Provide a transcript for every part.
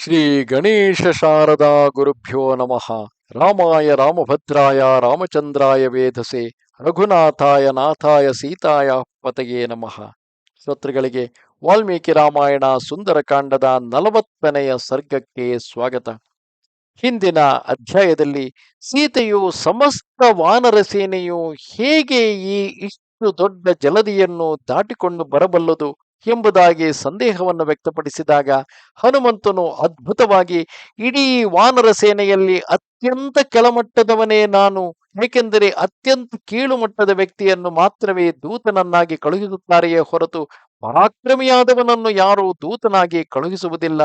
ಶ್ರೀ ಗಣೇಶ ಶಾರದಾ ಗುರುಭ್ಯೋ ನಮಃ. ರಾಮಾಯ ರಾಮಭದ್ರಾಯ ರಾಮಚಂದ್ರಾಯ ವೇಧಸೆ ರಘುನಾಥಾಯ ನಾಥಾಯ ಸೀತಾಯ ಪತಯೇ ನಮಃ. ಶ್ರೋತೃಗಳಿಗೆ ವಾಲ್ಮೀಕಿ ರಾಮಾಯಣ ಸುಂದರಕಾಂಡದ ನಲವತ್ತನೆಯ ಸರ್ಗಕ್ಕೆ ಸ್ವಾಗತ. ಹಿಂದಿನ ಅಧ್ಯಾಯದಲ್ಲಿ ಸೀತೆಯು ಸಮಸ್ತ ವಾನರ ಸೇನೆಯು ಹೇಗೆ ಈ ಇಷ್ಟು ದೊಡ್ಡ ಜಲದಿಯನ್ನು ದಾಟಿಕೊಂಡು ಬರಬಲ್ಲದು? ಎಂಬುದಾಗಿ ಸಂದೇಹವನ್ನು ವ್ಯಕ್ತಪಡಿಸಿದಾಗ ಹನುಮಂತನು ಅದ್ಭುತವಾಗಿ, ಇಡೀ ವಾನರ ಸೇನೆಯಲ್ಲಿ ಅತ್ಯಂತ ಕೆಳಮಟ್ಟದವನೇ ನಾನು, ಏಕೆಂದರೆ ಅತ್ಯಂತ ಕೀಳು ಮಟ್ಟದ ವ್ಯಕ್ತಿಯನ್ನು ಮಾತ್ರವೇ ದೂತನನ್ನಾಗಿ ಕಳುಹಿಸುತ್ತಾರೆಯೇ ಹೊರತು ಪರಾಕ್ರಮಿಯಾದವನನ್ನು ಯಾರೂ ದೂತನಾಗಿ ಕಳುಹಿಸುವುದಿಲ್ಲ.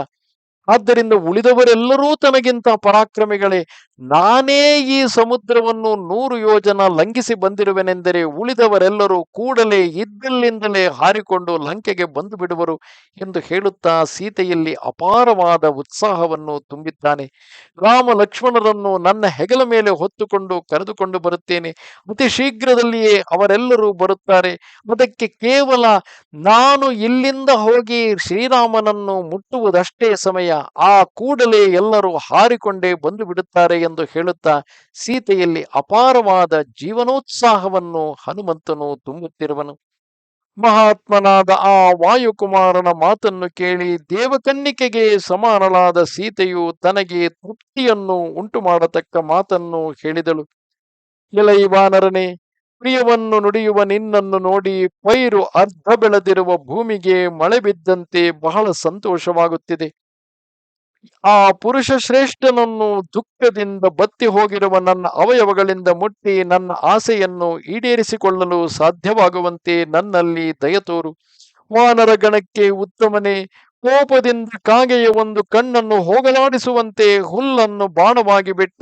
ಆದ್ದರಿಂದ ಉಳಿದವರೆಲ್ಲರೂ ತನಗಿಂತ ಪರಾಕ್ರಮಿಗಳೇ, ನಾನೇ ಈ ಸಮುದ್ರವನ್ನು ನೂರು ಯೋಜನ ಲಂಘಿಸಿ ಬಂದಿರುವೆನೆಂದರೆ ಉಳಿದವರೆಲ್ಲರೂ ಕೂಡಲೇ ಇದ್ದಲ್ಲಿಂದಲೇ ಹಾರಿಕೊಂಡು ಲಂಕೆಗೆ ಬಂದು ಬಿಡುವರು ಎಂದು ಹೇಳುತ್ತಾ ಸೀತೆಯಲ್ಲಿ ಅಪಾರವಾದ ಉತ್ಸಾಹವನ್ನು ತುಂಬಿದ್ದಾನೆ. ರಾಮ ಲಕ್ಷ್ಮಣರನ್ನು ನನ್ನ ಹೆಗಲ ಮೇಲೆ ಹೊತ್ತುಕೊಂಡು ಕರೆದುಕೊಂಡು ಬರುತ್ತೇನೆ. ಅತಿ ಶೀಘ್ರದಲ್ಲಿಯೇ ಅವರೆಲ್ಲರೂ ಬರುತ್ತಾರೆ. ಅದಕ್ಕೆ ಕೇವಲ ನಾನು ಇಲ್ಲಿಂದ ಹೋಗಿ ಶ್ರೀರಾಮನನ್ನು ಮುಟ್ಟುವುದಷ್ಟೇ ಸಮಯ. ಆ ಕೂಡಲೇ ಎಲ್ಲರೂ ಹಾರಿಕೊಂಡೇ ಬಂದು ಬಿಡುತ್ತಾರೆ ಎಂದು ಹೇಳುತ್ತಾ ಸೀತೆಯಲ್ಲಿ ಅಪಾರವಾದ ಜೀವನೋತ್ಸಾಹವನ್ನು ಹನುಮಂತನು ತುಂಬುತ್ತಿರುವನು. ಮಹಾತ್ಮನಾದ ಆ ವಾಯುಕುಮಾರನ ಮಾತನ್ನು ಕೇಳಿ ದೇವಕನ್ನಿಕೆಗೆ ಸಮಾನಳಾದ ಸೀತೆಯು ತನಗೆ ತೃಪ್ತಿಯನ್ನು ಉಂಟು ಮಾಡತಕ್ಕ ಮಾತನ್ನು ಹೇಳಿದಳು. ಎಲೈ ವಾನರನೇ, ಪ್ರಿಯವನ್ನು ನುಡಿಯುವ ನಿನ್ನನ್ನು ನೋಡಿ ಪೈರು ಅರ್ಧ ಬೆಳೆದಿರುವ ಭೂಮಿಗೆ ಮಳೆ ಬಿದ್ದಂತೆ ಬಹಳ ಸಂತೋಷವಾಗುತ್ತಿದೆ. ಆ ಪುರುಷ ಶ್ರೇಷ್ಠನನ್ನು ದುಃಖದಿಂದ ಬತ್ತಿ ಹೋಗಿರುವ ನನ್ನ ಅವಯವಗಳಿಂದ ಮುಟ್ಟಿ ನನ್ನ ಆಸೆಯನ್ನು ಈಡೇರಿಸಿಕೊಳ್ಳಲು ಸಾಧ್ಯವಾಗುವಂತೆ ನನ್ನಲ್ಲಿ ದಯತೋರು ವಾನರ ಗಣಕ್ಕೆ ಉತ್ತಮನೇ, ಕೋಪದಿಂದ ಕಾಗೆಯ ಒಂದು ಕಣ್ಣನ್ನು ಹೋಗಲಾಡಿಸುವಂತೆ ಹುಲ್ಲನ್ನು ಬಾಣವಾಗಿ ಬಿಟ್ಟ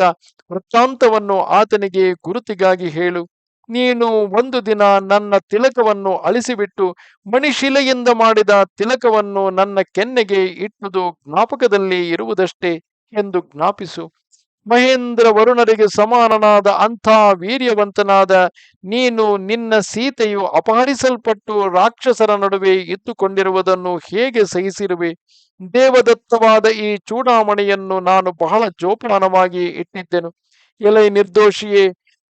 ವೃತ್ತಾಂತವನ್ನು ಆತನಿಗೆ ಗುರುತಿಗಾಗಿ ಹೇಳು. ನೀನು ಒಂದು ದಿನ ನನ್ನ ತಿಲಕವನ್ನು ಅಳಿಸಿಬಿಟ್ಟು ಮಣಿಶಿಲೆಯಿಂದ ಮಾಡಿದ ತಿಲಕವನ್ನು ನನ್ನ ಕೆನ್ನೆಗೆ ಇಟ್ಟುದು ಜ್ಞಾಪಕದಲ್ಲಿ ಇರುವುದಷ್ಟೇ ಎಂದು ಜ್ಞಾಪಿಸು. ಮಹೇಂದ್ರ ವರುಣರಿಗೆ ಸಮಾನನಾದ ಅಂಥ ವೀರ್ಯವಂತನಾದ ನೀನು ನಿನ್ನ ಸೀತೆಯು ಅಪಹರಿಸಲ್ಪಟ್ಟು ರಾಕ್ಷಸರ ನಡುವೆ ಇತ್ತುಕೊಂಡಿರುವುದನ್ನು ಹೇಗೆ ಸಹಿಸಿರುವೆ? ದೇವದತ್ತವಾದ ಈ ಚೂಡಾಮಣಿಯನ್ನು ನಾನು ಬಹಳ ಜೋಪಾನವಾಗಿ ಇಟ್ಟಿದ್ದೆನು. ಎಲೆ ನಿರ್ದೋಷಿಯೇ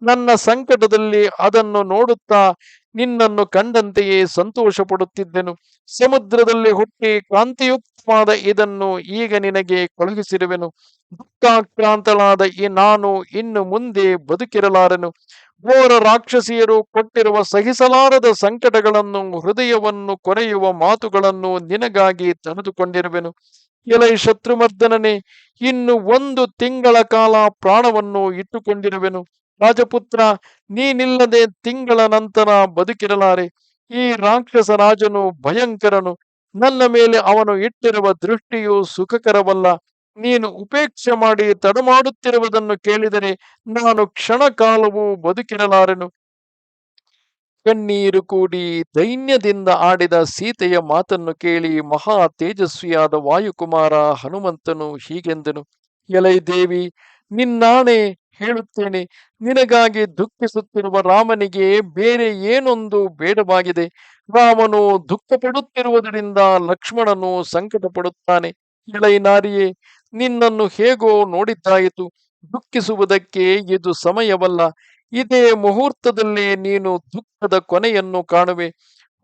ನನ್ನ ಸಂಕಟದಲ್ಲಿ ಅದನ್ನು ನೋಡುತ್ತಾ ನಿನ್ನನ್ನು ಕಂಡಂತೆಯೇ ಸಂತೋಷ ಪಡುತ್ತಿದ್ದೆನು ಸಮುದ್ರದಲ್ಲಿ ಹುಟ್ಟಿ ಕ್ರಾಂತಿಯುಕ್ತವಾದ ಇದನ್ನು ಈಗ ನಿನಗೆ ಕಳುಹಿಸಿರುವೆನು. ದುಃಖಾಕ್ರಾಂತಳಾದ ಈ ನಾನು ಇನ್ನು ಮುಂದೆ ಬದುಕಿರಲಾರೆನು. ಘೋರ ರಾಕ್ಷಸಿಯರು ಕೊಟ್ಟಿರುವ ಸಹಿಸಲಾರದ ಸಂಕಟಗಳನ್ನು, ಹೃದಯವನ್ನು ಕೊರೆಯುವ ಮಾತುಗಳನ್ನು ನಿನಗಾಗಿ ತನದುಕೊಂಡಿರುವೆನು. ಎಲೈ ಶತ್ರುಮರ್ದನನೇ ಇನ್ನು ಒಂದು ತಿಂಗಳ ಕಾಲ ಪ್ರಾಣವನ್ನು ಇಟ್ಟುಕೊಂಡಿರುವೆನು. ರಾಜಪುತ್ರ, ನೀನಿಲ್ಲದೆ ತಿಂಗಳ ನಂತರ ಬದುಕಿರಲಾರೆ. ಈ ರಾಕ್ಷಸ ರಾಜನು ಭಯಂಕರನು. ನನ್ನ ಮೇಲೆ ಅವನು ಇಟ್ಟಿರುವ ದೃಷ್ಟಿಯು ಸುಖಕರವಲ್ಲ. ನೀನು ಉಪೇಕ್ಷೆ ಮಾಡಿ ತಡಮಾಡುತ್ತಿರುವುದನ್ನು ಕೇಳಿದರೆ ನಾನು ಕ್ಷಣ ಕಾಲವೂ ಬದುಕಿರಲಾರೆನು. ಕಣ್ಣೀರು ಕೂಡಿ ದೈನ್ಯದಿಂದ ಆಡಿದ ಸೀತೆಯ ಮಾತನ್ನು ಕೇಳಿ ಮಹಾ ತೇಜಸ್ವಿಯಾದ ವಾಯುಕುಮಾರ ಹನುಮಂತನು ಹೀಗೆಂದನು. ಎಲೈ ದೇವಿ, ನಿನ್ನಾಣೆ ಹೇಳುತ್ತೇನೆ, ನಿನಗಾಗಿ ದುಃಖಿಸುತ್ತಿರುವ ರಾಮನಿಗೆ ಬೇರೆ ಏನೊಂದು ಬೇಡವಾಗಿದೆ? ರಾಮನು ದುಃಖ ಪಡುತ್ತಿರುವುದರಿಂದ ಲಕ್ಷ್ಮಣನು ಸಂಕಟ ಪಡುತ್ತಾನೆ ಇಳೈನಾರಿಯೇ ನಿನ್ನನ್ನು ಹೇಗೋ ನೋಡಿದ್ದಾಯಿತು. ದುಃಖಿಸುವುದಕ್ಕೆ ಇದು ಸಮಯವಲ್ಲ. ಇದೇ ಮುಹೂರ್ತದಲ್ಲೇ ನೀನು ದುಃಖದ ಕೊನೆಯನ್ನು ಕಾಣುವೆ.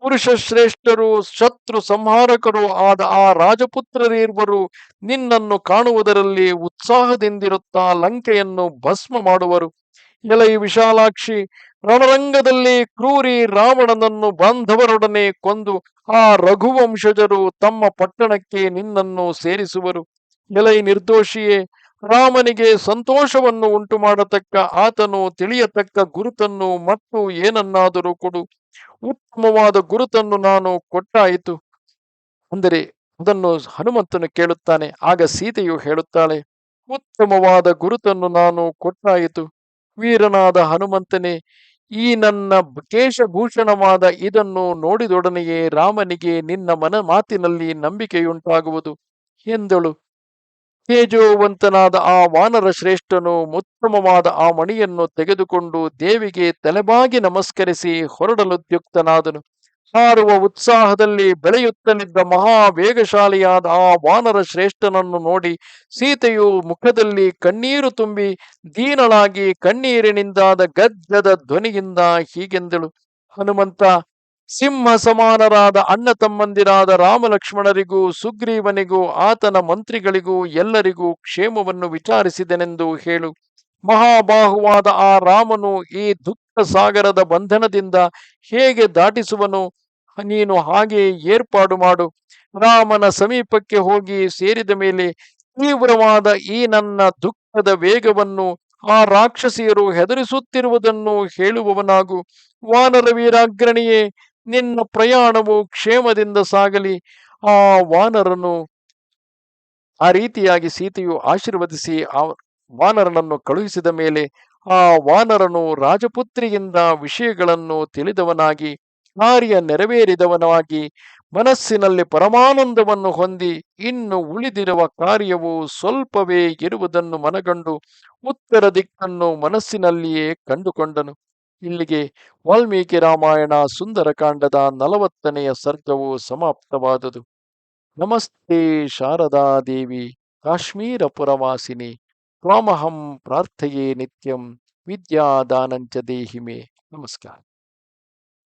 ಪುರುಷ ಶ್ರೇಷ್ಠರು, ಶತ್ರು ಸಂಹಾರಕರು ಆದ ಆ ರಾಜಪುತ್ರರಿರುವರು, ನಿನ್ನನ್ನು ಕಾಣುವುದರಲ್ಲಿ ಉತ್ಸಾಹದಿಂದಿರುತ್ತಾ ಲಂಕೆಯನ್ನು ಭಸ್ಮ ಮಾಡುವರು. ಎಲೈ ವಿಶಾಲಾಕ್ಷಿ, ರಣರಂಗದಲ್ಲಿ ಕ್ರೂರಿ ರಾವಣನನ್ನು ಬಾಂಧವರೊಡನೆ ಕೊಂದು ಆ ರಘುವಂಶಜರು ತಮ್ಮ ಪಟ್ಟಣಕ್ಕೆ ನಿನ್ನನ್ನು ಸೇರಿಸುವರು. ಎಲೈ ನಿರ್ದೋಷಿಯೇ, ರಾಮನಿಗೆ ಸಂತೋಷವನ್ನು ಉಂಟು ಮಾಡತಕ್ಕ ಆತನು ತಿಳಿಯತಕ್ಕ ಗುರುತನ್ನು ಮತ್ತು ಏನನ್ನಾದರೂ ಕೊಡು. ಉತ್ತಮವಾದ ಗುರುತನ್ನು ನಾನು ಕೊಟ್ಟಾಯಿತು. ಅಂದರೆ ಅದನ್ನು ಹನುಮಂತನು ಕೇಳುತ್ತಾನೆ. ಆಗ ಸೀತೆಯು ಹೇಳುತ್ತಾಳೆ, ಉತ್ತಮವಾದ ಗುರುತನ್ನು ನಾನು ಕೊಟ್ಟಾಯಿತು. ವೀರನಾದ ಹನುಮಂತನೇ, ಈ ನನ್ನ ಕೇಶಭೂಷಣವಾದ ಇದನ್ನು ನೋಡಿದೊಡನೆಯೇ ರಾಮನಿಗೆ ನಿನ್ನ ಮನ ಮಾತಿನಲ್ಲಿ ನಂಬಿಕೆಯುಂಟಾಗುವುದು. ಎಂದಳು. ತೇಜೋವಂತನಾದ ಆ ವಾನರ ಶ್ರೇಷ್ಠನು ಉತ್ತಮವಾದ ಆ ಮಣಿಯನ್ನು ತೆಗೆದುಕೊಂಡು ದೇವಿಗೆ ತಲೆಬಾಗಿ ನಮಸ್ಕರಿಸಿ ಹೊರಡಲುದ್ಯುಕ್ತನಾದನು. ಹಾರುವ ಉತ್ಸಾಹದಲ್ಲಿ ಬೆಳೆಯುತ್ತಲಿದ್ದ ಮಹಾ ವೇಗಶಾಲಿಯಾದ ಆ ವಾನರ ಶ್ರೇಷ್ಠನನ್ನು ನೋಡಿ ಸೀತೆಯು ಮುಖದಲ್ಲಿ ಕಣ್ಣೀರು ತುಂಬಿ ದೀನಳಾಗಿ ಕಣ್ಣೀರಿನಿಂದಾದ ಗದ್ದದ ಧ್ವನಿಯಿಂದ ಹೀಗೆಂದಳು. ಹನುಮಂತ ಸಿಂಹ ಸಮಾನರಾದ ಅಣ್ಣ ತಮ್ಮಂದಿರಾದ ರಾಮಲಕ್ಷ್ಮಣರಿಗೂ, ಸುಗ್ರೀವನಿಗೂ, ಆತನ ಮಂತ್ರಿಗಳಿಗೂ ಎಲ್ಲರಿಗೂ ಕ್ಷೇಮವನ್ನು ವಿಚಾರಿಸಿದೆನೆಂದು ಹೇಳು. ಮಹಾಬಾಹುವಾದ ಆ ರಾಮನು ಈ ದುಃಖ ಸಾಗರದ ಬಂಧನದಿಂದ ಹೇಗೆ ದಾಟಿಸುವನು? ನೀನು ಹಾಗೆ ಏರ್ಪಾಡು ಮಾಡು. ರಾಮನ ಸಮೀಪಕ್ಕೆ ಹೋಗಿ ಸೇರಿದ ಮೇಲೆ ತೀವ್ರವಾದ ಈ ನನ್ನ ದುಃಖದ ವೇಗವನ್ನು ಆ ರಾಕ್ಷಸಿಯರು ಹೆದರಿಸುತ್ತಿರುವುದನ್ನು ಹೇಳುವವನಾಗು. ವಾನರ ವೀರಾಗ್ರಣಿಯೇ ನಿನ್ನ ಪ್ರಯಾಣವು ಕ್ಷೇಮದಿಂದ ಸಾಗಲಿ. ಆ ವಾನರನು ಆ ರೀತಿಯಾಗಿ ಸೀತೆಯು ಆಶೀರ್ವದಿಸಿ ಆ ವಾನರನನ್ನು ಕಳುಹಿಸಿದ ಮೇಲೆ, ಆ ವಾನರನು ರಾಜಪುತ್ರಿಯಿಂದ ವಿಷಯಗಳನ್ನು ತಿಳಿದವನಾಗಿ, ಕಾರ್ಯ ನೆರವೇರಿದವನಾಗಿ, ಮನಸ್ಸಿನಲ್ಲಿ ಪರಮಾನಂದವನ್ನು ಹೊಂದಿ, ಇನ್ನು ಉಳಿದಿರುವ ಕಾರ್ಯವು ಸ್ವಲ್ಪವೇ ಇರುವುದನ್ನು ಮನಗಂಡು, ಉತ್ತರ ದಿಕ್ಕನ್ನು ಮನಸ್ಸಿನಲ್ಲಿಯೇ ಕಂಡುಕೊಂಡನು. ಇಲ್ಲಿಗೆ ವಾಲ್ಮೀಕಿ ರಾಮಾಯಣ ಸುಂದರಕಾಂಡದ ನಲವತ್ತನೆಯ ಸರ್ಗವು ಸಮಾಪ್ತವಾದುದು. ನಮಸ್ತೆ ಶಾರದಾ ದೇವಿ ಕಾಶ್ಮೀರ ಪುರವಾಸಿನಿ ತ್ವಾಮಹಂ ಪ್ರಾರ್ಥೆಯೇ ನಿತ್ಯಂ ವಿದ್ಯಾದಾನಂಚ ದೇಹಿಮೆ. ನಮಸ್ಕಾರ.